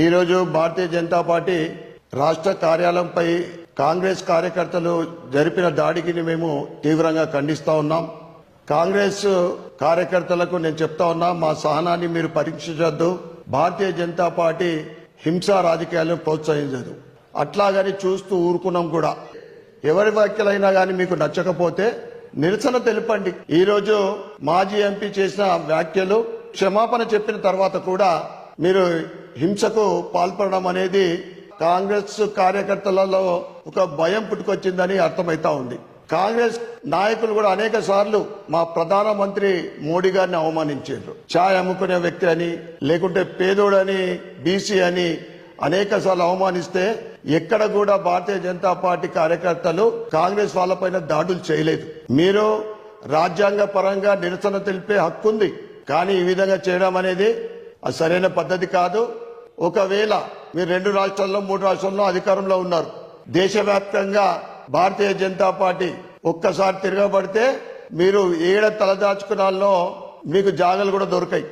ఈరోజు భారతీయ జనతా పార్టీ రాష్ట్ర కార్యాలయంపై కాంగ్రెస్ కార్యకర్తలు జరిపిన దాడికి మేము తీవ్రంగా ఖండిస్తా ఉన్నాం. కాంగ్రెస్ కార్యకర్తలకు నేను చెప్తా ఉన్నా మా సహనాన్ని మీరు పరీక్షించొద్దు. భారతీయ జనతా పార్టీ హింసా రాజకీయాలను ప్రోత్సహించదు. అట్లాగని చూస్తూ ఊరుకున్నాం కూడా. ఎవరి వ్యాఖ్యలైనా కానీ మీకు నచ్చకపోతే నిరసన తెలుపండి. ఈరోజు మాజీ ఎంపీ చేసిన వ్యాఖ్యలు క్షమాపణ చెప్పిన తర్వాత కూడా మీరు హింసకు పాల్పడడం అనేది కాంగ్రెస్ కార్యకర్తలలో ఒక భయం పుట్టుకొచ్చిందని అర్థమైతా ఉంది. కాంగ్రెస్ నాయకులు కూడా అనేక సార్లు మా ప్రధానమంత్రి మోడీ గారిని అవమానించారు. ఛాయ్ అమ్ముకునే వ్యక్తి అని లేకుంటే పేదోడని బీసీ అని అనేక సార్లు అవమానిస్తే ఎక్కడ కూడా భారతీయ జనతా పార్టీ కార్యకర్తలు కాంగ్రెస్ వాళ్ళపైన దాడులు చేయలేదు. మీరు రాజ్యాంగ పరంగా నిరసన తెలిపే హక్కు ఉంది కానీ ఈ విధంగా చేయడం అనేది అది సరైన పద్ధతి కాదు. ఒకవేళ మీరు రెండు రాష్ట్రాల్లో మూడు రాష్ట్రాల్లో అధికారంలో ఉన్నారు. దేశవ్యాప్తంగా భారతీయ జనతా పార్టీ ఒక్కసారి తిరగబడితే మీరు ఏడ తలదాచుకున్నాల్లో మీకు జాగలు కూడా దొరకాయి.